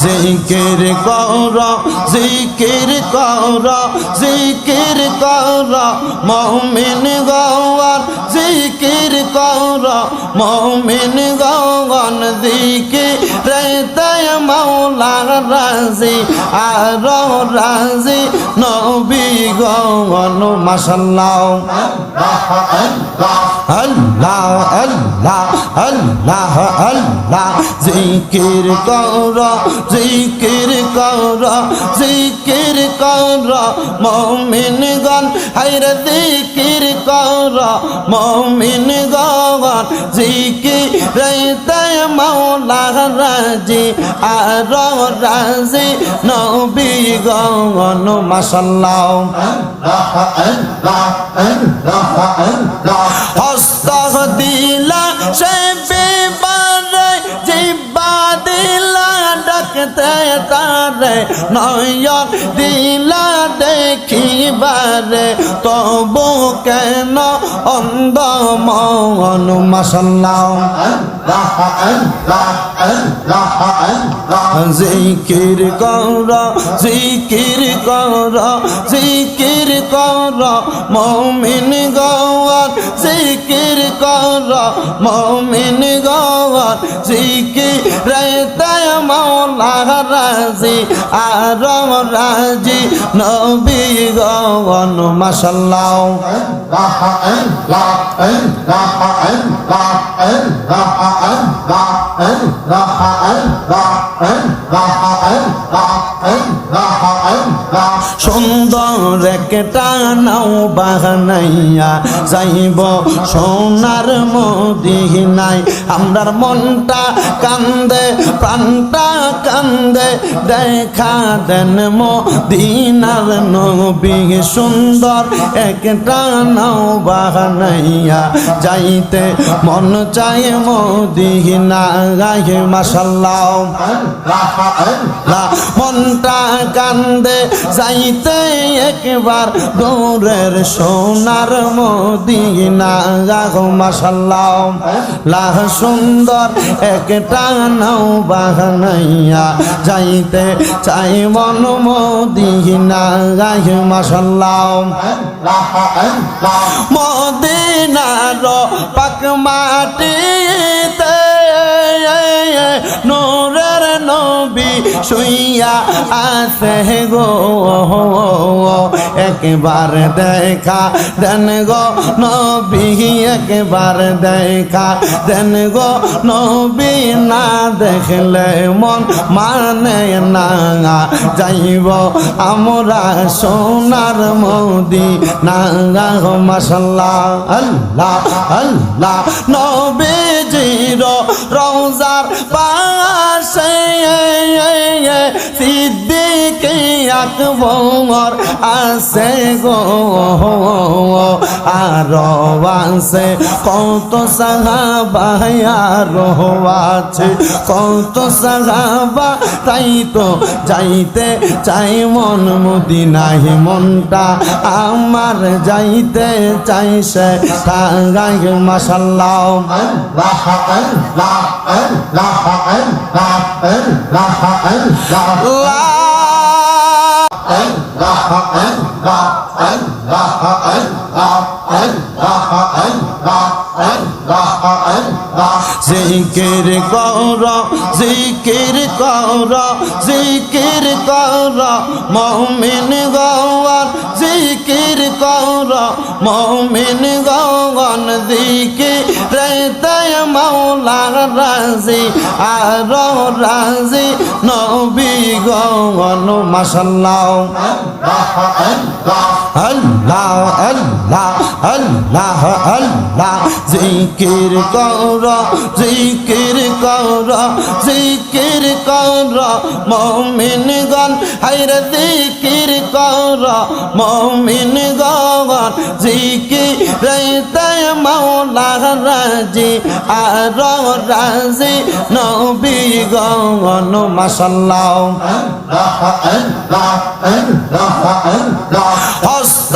জিকির কর জিকির কর জিকির কর মহমিন গওয়ার জিকির কর মহমিন গওয়ান জিকির রেতায় মাওলা রাজি আর রাজি। নবী গওয়ান মাশাল্লাহ। আল্লাহ আল্লাহ আল্লাহ আল্লাহ। জিকির কর জিকির কর জিকির কর। মমিন গন হাইরে জিকির কর। মমিন গন জিকির রেতায় মাওলা রাজি আর রাজি নবী গন মাসাল্লাহ হস্ত দিলা সে ডাকতে তারে নয়ন দিলা দেখিবারে, তবু কেন অন্ধ মন মাসাল্লাহ জিকির কর জিকির কর জিকির কর, মমিন গওয়ার জিকির কর, মমিন গওয়ার রাজি নবী গওয়ান মাসাল্লাহ সুন্দর বাহানাইয়া যাইব সোনার মদিনাই আমরার মনটা কান্দে, প্রাণটা কান্দে। দেখা দেন মদিনার নবী সুন্দর, একটা নাও বাহানাইয়া যাইতে। মন চাই মদিনা গায়ে মাসাল্লাহ মনটা কান্দে, যাইতে একবার দৌড়ের সোনার মদিনা গাগো মাসাল্লাহ লাহ সুন্দর একটা নাও বাহানাইয়া যাইতে চাই মন মদিনা গাই মাসাল্লাহ মদিনার পাক মাটিতে নবী শুইয়া গো। একবার দেখা দেন গো নবী, একবার দেখা দেন গো নবী। না দেখলে মন মানে না যাইব আমরা সোনার মোদি না মাসাল্লাহ আল্লাহ আল্লাহ। নবী নবীজির রোজার পাশে আকবর আছে গো আর আছে কত সাহাবা আর আছে কত সাহাবা তাই তো যাইতে চাই মন মুদি মদিনাই মনটা আমার যাইতে চাই সে টাঙ্গাই মাসাল্লাহ জিকির কর জিকির কর জিকির কর মমিন গওয়ান জিকির কর, মমিন গওয়ান জিকির। রেতায় মাওলা রাজি, আর রাজি, নবী গওয়ান মাশাল্লাহ। আল্লাহ আল্লাহ আল্লাহ আল্লাহ। জিকির কর জিকির কর জিকির কর, মমিন গন হাইরে জিকির কর মমিন গন জিকির রেতায় মাওলা রাজি, আর রাজি নবী গন মাশাল্লাহ হস্ত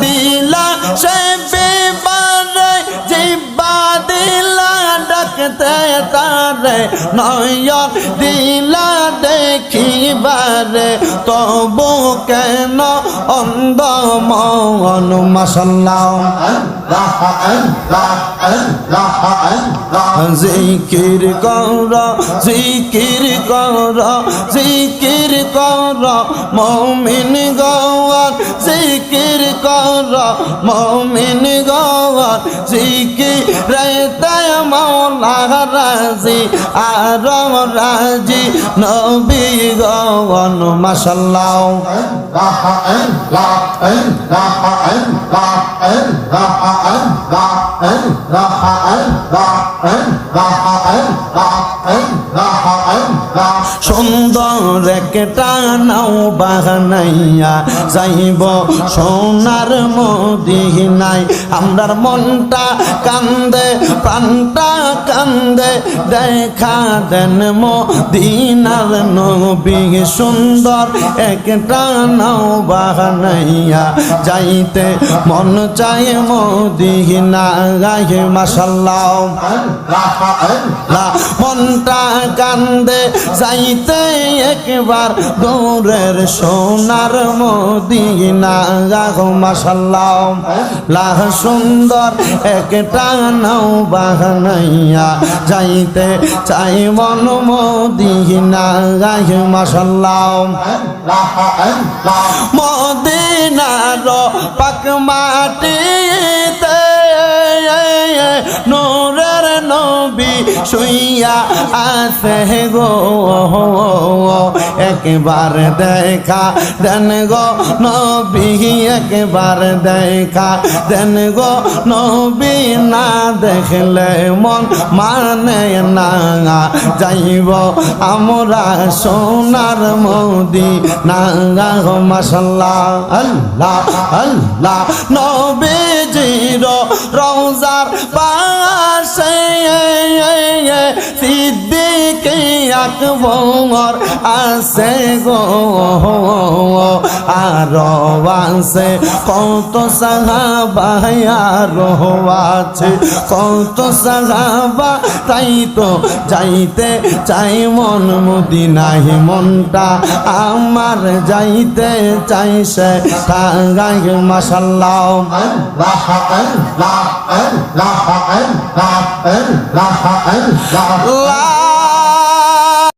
দিলা সে বিবারে জিব্বা দিলা, ডাকতে তারে নয়ন দিলা দেখ দেখিবারে তবু কেন অন্ধ মন মাসাল্লাহ জিকির কর জিকির কর জিকির কর মমিন গওয়ার কর মমিন গওয়ার জিকির রেতায় মৌলা রাজি, আর রাজি নবী মাসাল্লাহ সুন্দর একটা নাও বাহানাইয়া যাইব সোনার মদিনাই আমরার মনটা কান্দে, প্রাণটা কান্দে। দেখা দেন মদিনার নবী সুন্দর, একটা নাও বাহানাইয়া যাইতে মন চায় মদিনা গায়ে মাসাল্লাহ লা মনটা কান্দে, যাইতে একবার দৌড়ের সোনার মদিনা গাগো লাহ সুন্দর একটা নাও বাহানাইয়া যাইতে চাই মন মদিনা গায়ে মাসাল্লাহ মদিনার পাক মাটিতে নূরের নবী শুইয়া আছে গো। একবার দেখা দেন গো নবী, একবার দেখা দেন গো নবী। না দেখলে মন মানে না যাইব আমরা সোনার মোদি না গো। মাসাল্লাহ আল্লাহ আল্লাহ। নবীজির রওজার পাশে সিদ্দিকে আকবর আছে গো আর আছে কত সাহাবা আর আছে কত সাহাবা তাই তো যাইতে চাই মন মদিনাহি মনটা আমার যাইতে চাই সে টাঙ্গাই মাসাল্লাহ